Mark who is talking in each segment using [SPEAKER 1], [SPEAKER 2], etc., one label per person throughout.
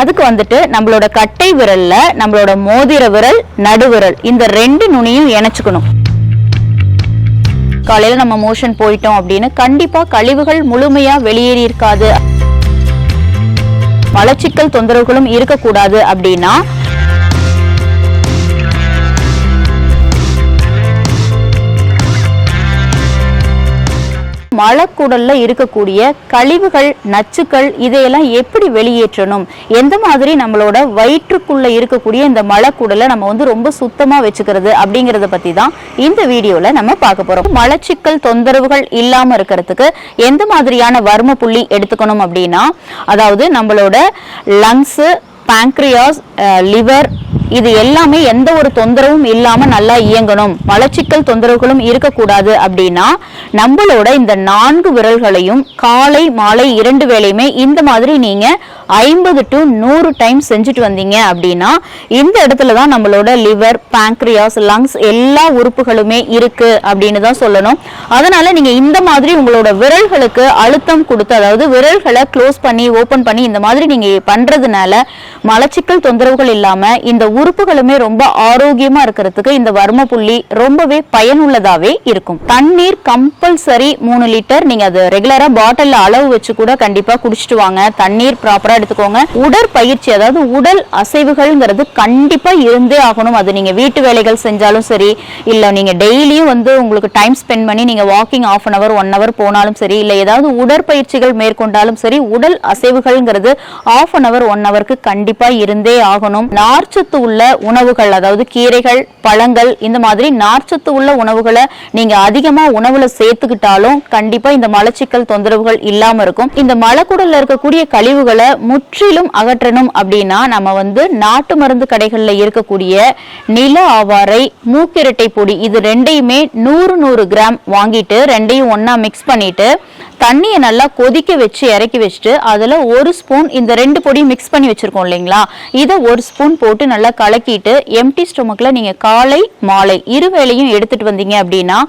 [SPEAKER 1] அதுக்கு வந்துட்டு நம்மளோட கட்டை விரல்ல நம்மளோட மோதிர விரல் நடுவிரல் இந்த ரெண்டு நுனியும் இணைச்சுக்கணும். காலையில நம்ம மோஷன் போயிட்டோம் அப்படின்னு கண்டிப்பா கழிவுகள் முழுமையா வெளியேறி இருக்காது. மலச்சிக்கல் தொந்தரவுகளும் இருக்கக்கூடாது அப்படின்னா மலக்குடல்ல இருக்கக்கூடிய கழிவுகள் நச்சுக்கள் இதையெல்லாம் எப்படி வெளியேற்றணும்? எந்த மாதிரி நம்மளோட வயிற்றுக்குள்ள இருக்கக்கூடிய இந்த மலக்குடலை நம்ம வந்து ரொம்ப சுத்தமா வச்சுக்கிறது அப்படிங்கறத பத்தி தான் இந்த வீடியோல நம்ம பார்க்க போறோம். மலச்சிக்கல் தொந்தரவுகள் இல்லாம இருக்கிறதுக்கு எந்த மாதிரியான வர்ம புள்ளி எடுத்துக்கணும் அப்படின்னா அதாவது நம்மளோட லங்ஸ் பேங்க்ரியாஸ் லிவர் இது எல்லாமே எந்த ஒரு தொந்தரவும் இல்லாம நல்லா இயங்கணும். மலச்சிக்கல் தொந்தரவுகளும் இருக்கக்கூடாது அப்படின்னா நம்மளோட இந்த நான்கு விரல்களையும் காலை மாலை இரண்டு வேளையுமே இந்த மாதிரி நீங்க ஐம்பது டு நூறு டைம் செஞ்சுட்டு வந்தீங்க அப்படின்னா இந்த இடத்துல தான் நம்மளோட லிவர் பேங்க்ரியாஸ் லங்ஸ் எல்லா உறுப்புகளுமே இருக்கு அப்படின்னு தான் சொல்லணும். அதனால நீங்க இந்த மாதிரி உங்களோட விரல்களுக்கு அழுத்தம் கொடுத்து அதாவது விரல்களை க்ளோஸ் பண்ணி ஓபன் பண்ணி இந்த மாதிரி நீங்க பண்றதுனால மலச்சிக்கல் தொந்தரவுகள் இல்லாம இந்த உறுப்புகளுமே ரொம்ப ஆரோக்கியமா இருக்கிறதுக்கு இந்த வர்ம புள்ளி ரொம்பவே பயனுள்ளதாவே இருக்கும். தண்ணீர் கம்பல்சரி மூணு லிட்டர் நீங்க அது ரெகுலரா பாட்டில் அளவு வச்சு கூட கண்டிப்பா குடிச்சிட்டு வாங்க. தண்ணீர் ப்ராப்பரா எடுத்துக்கோங்க. உடற்பயிற்சி அதாவது உடல் அசைவுகள்ங்கிறது கண்டிப்பா இருந்தே ஆகணும். அது நீங்க வீட்டு வேலைகள் செஞ்சாலும் சரி இல்ல நீங்க டெய்லியும் வந்து உங்களுக்கு டைம் ஸ்பெண்ட் பண்ணி நீங்க walking half an hour one hour போனாலும் சரி இல்ல ஏதாவது உடற்பயிற்சிகள் மேற்கொண்டாலும் சரி உடல் அசைவுகள்ங்கிறது ஆஃப் அன் அவர் ஒன் ஹவருக்கு கண்டிப்பா இருந்தே ஆகணும். நார்ச்சத்து உள்ள உணவுகள் அதாவது கீரைகள் பழங்கள் இந்த மாதிரி நார்ச்சத்து உள்ள உணவுகளை நீங்க அதிகமா உணவுல சேர்த்துக்கிட்டாலும் கண்டிப்பா இந்த மலச்சிக்கல் தொந்தரவுகள் இல்லாம இருக்கும். இந்த மலக்குடல்ல இருக்கக்கூடிய கழிவுகளை முற்றிலும் அகற்றணும் அப்படின்னா நம்ம வந்து நாட்டு மருந்து கடைகள்ல இருக்கக்கூடிய நில ஆவாரை மூக்கிரட்டை பொடி இது ரெண்டையுமே நூறு நூறு கிராம் வாங்கிட்டு ரெண்டையும் ஒன்னா மிக்ஸ் பண்ணிட்டு தண்ணியை நல்லா கொதிக்க வச்சு இறக்கி வச்சுட்டு அதில் ஒரு ஸ்பூன் இந்த ரெண்டு பொடியும் மிக்ஸ் பண்ணி வச்சுருக்கோம் இல்லைங்களா? இதை ஒரு ஸ்பூன் போட்டு நல்லா கலக்கிட்டு எம்டி ஸ்டொமக்கில் நீங்கள் காலை மாலை இரு வேளையும் எடுத்துட்டு வந்தீங்க அப்படின்னா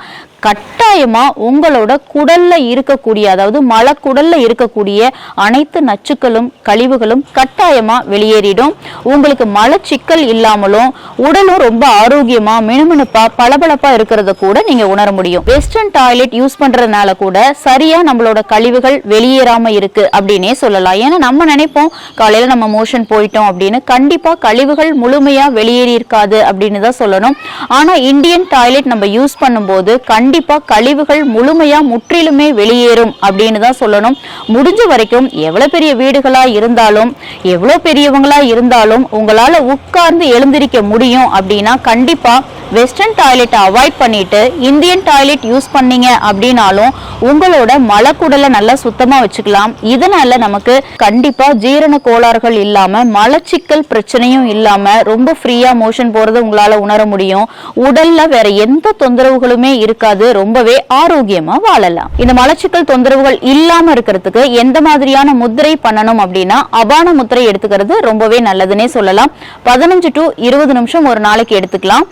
[SPEAKER 1] கட்டாயமா உங்களோட குடல்ல இருக்கக்கூடிய அதாவது மலக்குடல்ல இருக்கக்கூடிய அனைத்து நச்சுக்களும் கழிவுகளும் கட்டாயமா வெளியேறிடும். உங்களுக்கு மலச்சிக்கல் இல்லாமலும் உடலும் ரொம்ப ஆரோக்கியமா மினுமினுப்பா பளபளப்பா இருக்கிறத கூட நீங்க உணர முடியும். வெஸ்டர்ன் டாய்லெட் யூஸ் பண்றதுனால கூட சரியா நம்மளோட கழிவுகள் வெளியேறாம இருக்கு அப்படின்னே சொல்லலாம். ஏன்னா நம்ம நினைப்போம் காலையில நம்ம மோஷன் போயிட்டோம் அப்படின்னு. கண்டிப்பா கழிவுகள் முழுமையா வெளியேறி இருக்காது அப்படின்னு தான் சொல்லணும். ஆனா இந்தியன் டாய்லெட் நம்ம யூஸ் பண்ணும்போது கண்டிப்பா கழிவுகள் முழுமையா முற்றிலுமே வெளியேறும் அப்படின்னு தான் சொல்லணும். முடிஞ்ச வரைக்கும் எவ்வளவு பெரிய வீடுகளா இருந்தாலும் எவ்வளவு பெரியவங்களா இருந்தாலும் உங்களால உட்கார்ந்து எழுந்திருக்க முடியும் அப்படின்னா கண்டிப்பா வெஸ்டர்ன் டாய்லெட்டை அவாய்ட் பண்ணிட்டு இந்தியன் டாய்லெட் யூஸ் பண்ணீங்க அப்படின்னாலும் உங்களோட மலக்குடலை நல்லா சுத்தமா வச்சுக்கலாம். இதனால நமக்கு கண்டிப்பா ஜீரண கோளாறுகள் இல்லாம மலச்சிக்கல் பிரச்சனையும் இல்லாம ரொம்ப ஃப்ரீயா மோஷன் போகிறது உங்களால உணர முடியும். உடல்ல வேற எந்த தொந்தரவுகளுமே இருக்காது. ரொம்பவே ஆரோக்கியமா வாழலாம். இந்த மலச்சிக்கல் தொந்தரவுகள் இல்லாம இருக்கிறதுக்கு எந்த மாதிரியான முத்திரை பண்ணணும் அப்படின்னா அபான முத்திரை எடுத்துக்கிறது ரொம்பவே நல்லதுன்னே சொல்லலாம். பதினஞ்சு டு இருபது நிமிஷம் ஒரு நாளைக்கு எடுத்துக்கலாம்.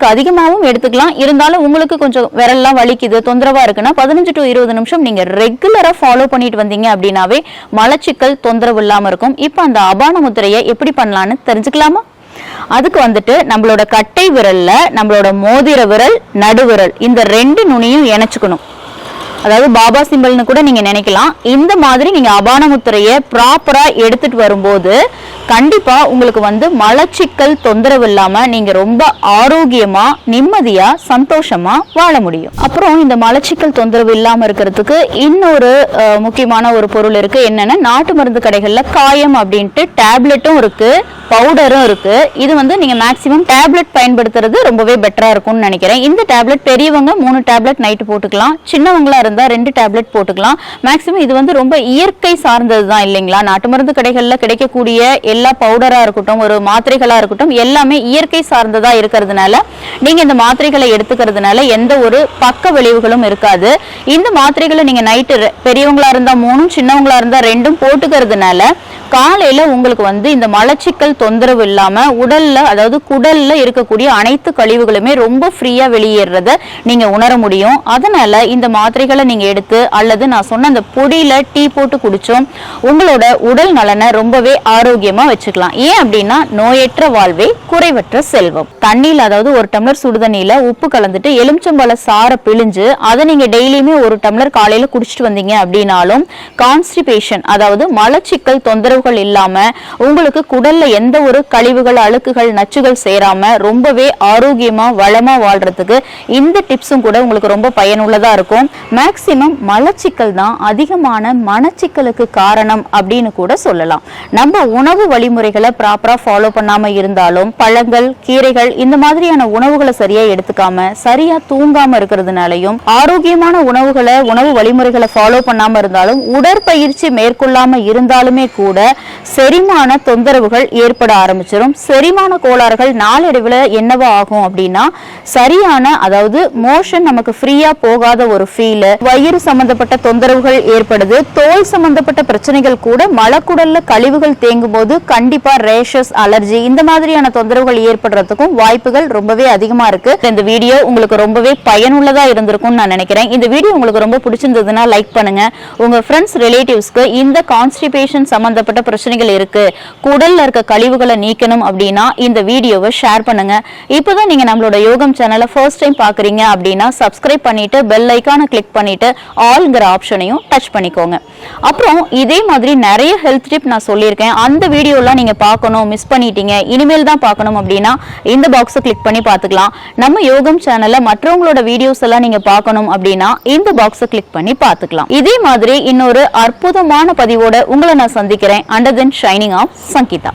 [SPEAKER 1] அதுக்கு அதிகமாகவும் எடுத்துக்கலாம். இருந்தாலும் உங்களுக்கு கொஞ்சம் விரல்லாம் வலிக்குது தொந்தரவா இருக்குன்னா பதினஞ்சு டு இருபது நிமிஷம் நீங்க ரெகுலரா ஃபாலோ பண்ணிட்டு வந்தீங்க அப்படின்னாவே மலச்சிக்கல் தொந்தரவு இல்லாம இருக்கும். இப்போ அந்த அபான முத்திரையை எப்படி பண்ணலாம்னு தெரிஞ்சுக்கலாமா? அதுக்கு வந்துட்டு நம்மளோட கட்டை விரல்ல நம்மளோட மோதிர விரல் நடுவிரல் இந்த ரெண்டு நுனியும் இணைச்சுக்கணும். அதாவது பாபா சிம்பிள்னு கூட நீங்க நினைக்கலாம். இந்த மாதிரி நீங்க அபான முத்திரையை ப்ராப்பரா எடுத்துட்டு வரும்போது கண்டிப்பாக உங்களுக்கு வந்து மலச்சிக்கல் தொந்தரவு இல்லாமல் நீங்கள் ரொம்ப ஆரோக்கியமாக நிம்மதியாக சந்தோஷமாக வாழ முடியும். அப்புறம் இந்த மலச்சிக்கல் தொந்தரவு இல்லாமல் இருக்கிறதுக்கு இன்னொரு முக்கியமான ஒரு பொருள் இருக்குது என்னென்னா நாட்டு மருந்து கடைகளில் காயம் அப்படின்ட்டு டேப்லெட்டும் இருக்குது பவுடரும் இருக்குது இது வந்து நீங்கள் மேக்ஸிமம் டேப்லெட் பயன்படுத்துறது ரொம்பவே பெட்டராக இருக்கும்னு நினைக்கிறேன். இந்த டேப்லெட் பெரியவங்க மூணு டேப்லெட் நைட்டு போட்டுக்கலாம். சின்னவங்களாக இருந்தால் ரெண்டு டேப்லெட் போட்டுக்கலாம். மேக்ஸிமம் இது வந்து ரொம்ப இயற்கை சார்ந்தது தான் இல்லைங்களா? நாட்டு மருந்து கடைகளில் கிடைக்கக்கூடிய எல்லா பவுடரா இருக்கட்டும் ஒரு மாத்திரைகளா இருக்கட்டும் எல்லாமே இயற்கை சார்ந்ததா இருக்கிறதுனால நீங்க இந்த மாத்திரைகளை எடுத்துக்கிறதுனால எந்த ஒரு பக்க விளைவுகளும் இருக்காது. இந்த மாத்திரைகளை நீங்க நைட்டு பெரியவங்களா இருந்தா மூணும் சின்னவங்களா இருந்தா ரெண்டும் போட்டுக்கிறதுனால காலையில உங்களுக்கு வந்து இந்த மலச்சிக்கல் தொந்தரவு இல்லாம உடல்ல அதாவது குடல்ல இருக்கக்கூடிய அனைத்து கழிவுகளுமே ரொம்ப ஃப்ரீயா வெளியேறத நீங்க உணர முடியும். அதனால இந்த மாத்திரைகளை நீங்கள் நீங்க எடுத்து அல்லது நான் சொன்ன அந்த பொடியில டீ போட்டு குடிச்சோம் உங்களோட உடல் நலனை ரொம்பவே ஆரோக்கியமா வச்சுக்கலாம். ஏன் அப்படின்னா நோயற்ற வாழ்வே குறைவற்ற செல்வம். தண்ணியில் அதாவது ஒரு டம்ளர் சுடுதண்ணியில உப்பு கலந்துட்டு எலுமிச்சம்பழ சாரை பிழிஞ்சு அதை நீங்க டெய்லியுமே ஒரு டம்ளர் காலையில குடிச்சிட்டு வந்தீங்க அப்படின்னாலும் கான்ஸ்டிபேஷன் அதாவது மலச்சிக்கல் தொந்தரவுகள் இல்லாம உங்களுக்கு குடல்ல எந்த ஒரு கழிவுகள் அழுக்குகள் நச்சுகள் சேராம ரொம்பவே ஆரோக்கியமா வளமா வாழ்றதுக்கு இந்த டிப்ஸும் கூட உங்களுக்கு ரொம்ப பயனுள்ளதா இருக்கும். மேக்சிமம் மலச்சிக்கல் தான் அதிகமான மனச்சிக்கலுக்கு காரணம் அப்படின்னு கூட சொல்லலாம். நம்ம உணவு வழிமுறைகளை ப்ராப்பரா ஃபாலோ பண்ணாம இருந்தாலும் பழங்கள் கீரைகள் இந்த மாதிரியான உணவுகளை சரியா எடுத்துக்காம சரியா தூங்காம இருக்கிறதுனாலையும் ஆரோக்கியமான உணவுகளை உணவு வழிமுறைகளை ஃபாலோ பண்ணாம இருந்தாலும் உடற்பயிற்சி மேற்கொள்ளாம இருந்தாலுமே கூட செரிமான தொந்தரவுகள் ஏற்பட ஆரம்பிச்சிடும் செரிமான கோளாறுகள் நாளடைவில் என்னவா ஆகும் அப்படின்னா சரியான அதாவது மோஷன் நமக்கு ஃப்ரீயா போகாத ஒரு ஃபீல் வயிறு சம்பந்தப்பட்ட தொந்தரவுகள் ஏற்படுது தோல் சம்பந்தப்பட்ட பிரச்சனைகள் கூட மலக்குடல்ல கழிவுகள் தேங்கும் போது கண்டிப்பா ரேஷஸ் அலர்ஜி இந்த மாதிரியான தொந்தரவுகள் ஏற்படுறதுக்கும் வாய்ப்புகள் ரொம்பவே அதிகமா இருக்கு. இந்த வீடியோ உங்களுக்கு ரொம்பவே பயனுள்ளதா இருந்திருக்கும்னு நான் நினைக்கிறேன். இந்த வீடியோ உங்களுக்கு ரொம்ப பிடிச்சிருந்ததுன்னா லைக் பண்ணுங்க. உங்க ஃப்ரெண்ட்ஸ் ரிலேட்டிவ்ஸ்க்கு இந்த கான்ஸ்டிபேஷன் சம்பந்தப்பட்ட பிரச்சனைகள் இருக்கு. குடல்ல இருக்க கழிவுகளை நீக்கணும் அப்படின்னா இந்த வீடியோவை ஷேர் பண்ணுங்க. இப்போதான் நீங்க நம்மளோட யோகம் சேனலை ஃபர்ஸ்ட் டைம் பாக்குறீங்க அப்படின்னா சப்ஸ்கிரைப் பண்ணிட்டு பெல் ஐக்கானை கிளிக் பண்ணிட்டு ஆல்ங்கிற ஆப்ஷனையும் டச் பண்ணிக்கோங்க. அப்புறம் இதே மாதிரி நிறைய ஹெல்த் டிப் நான் சொல்லியிருக்கேன். அந்த வீடியோலாம் நீங்கள் பார்க்கணும் மிஸ் பண்ணிட்டீங்க இனிமேல் தான் பார்க்கணும் அப்படின்னா இந்த பாக்ஸை கிளிக் பண்ணி பார்த்துக்கலாம். நம்ம யோகம் சேனலில் மற்றவங்களோட வீடியோஸ் எல்லாம் நீங்கள் பார்க்கணும் அப்படின்னா இந்த பாக்ஸை கிளிக் பண்ணி பார்த்துக்கலாம். இதே மாதிரி இன்னொரு அற்புதமான பதிவோட உங்களை நான் சந்திக்கிறேன். Under then shining of Sangeetha